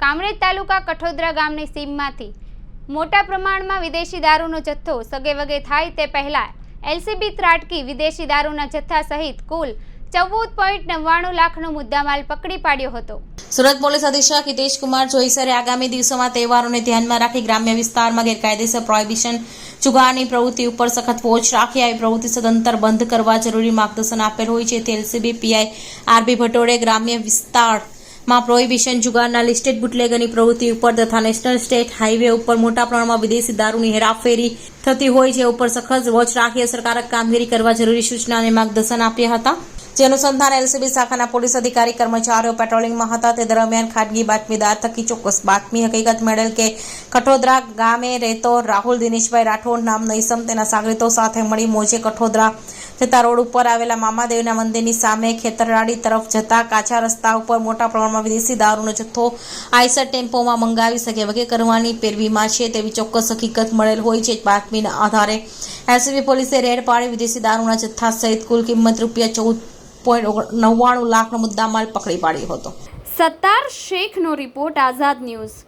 કામરેજ તાલુકા કઠોદરા ગામની સીમમાંથી. મોટા પ્રમાણમાં વિદેશી દારૂનો જથ્થો સગે વગે થાય તે પહેલાં એલસીબી ત્રાટકી વિદેશી દારૂના જથ્થા સહિત કુલ ચૌદ પોઈન્ટ નવ્વાણું લાખનો મુદ્દામાલ પકડી પાડ્યો હતો. સુરત પોલીસ અધિક્ષક હિતેશ કુમાર જોઈસરે આગામી દિવસોમાં તહેવારોને ધ્યાનમાં રાખી ગ્રામ્ય વિસ્તારમાં ગેરકાયદેસર પ્રોહિબિશન ચુગાની પ્રવૃત્તિ ઉપર સખત વોચ રાખી આવી પ્રવૃત્તિ સદંતર બંધ કરવા જરૂરી માર્ગદર્શન આપેલ હોય છે. તે એલસીબી પીઆઈ આરબી ભટોડે ગ્રામ્ય વિસ્તારમાં પ્રોહિબિશન જુગારના લિસ્ટેડ બુટલેગરની પ્રવૃત્તિ ઉપર તથા નેશનલ સ્ટેટ હાઈવે ઉપર મોટા પ્રમાણમાં વિદેશી દારૂની હેરાફેરી થતી હોય છે ઉપર સખત વોચ રાખી અસરકારક કામગીરી કરવા જરૂરી સૂચના અને માર્ગદર્શન આપ્યા હતા. જે અનુસંધાન એલસીબી શાખાના પોલીસ અધિકારી, કર્મચારીઓ પેટ્રોલિંગમાં હતા. તે દરમિયાન ખાનગી બાતમીદાર થકી ચોક્કસ બાતમી હકીકત મેળેલ કે કઠોદરા ગામે રહેતો રાહુલ દિનેશભાઈ રાઠોડ નામનો ઈસમ તેના સાગરીતો સાથે મળી મોજે કઠોદરા જતા રોડ ઉપર આવેલા મામાદેવના મંદિરની સામે ખેતરવાડી તરફ જતા કાચા રસ્તા ઉપર મોટા પ્રમાણમાં વિદેશી દારૂનો જથ્થો આઈસર ટેમ્પોમાં મંગાવી શકે વગેરે કરવાની પેરવીમાં છે. તેવી ચોક્કસ હકીકત મળેલ હોય છે. બાતમીના આધારે એલસીબી પોલીસે રેડ પાડી વિદેશી દારૂના જથ્થા સહિત કુલ કિંમત રૂપિયા ચૌદ પોઈન્ટ નવ્વાણું લાખનો મુદ્દામાલ પકડી પાડ્યો હતો. સત્તાર શેખનો રિપોર્ટ આઝાદ ન્યૂઝ.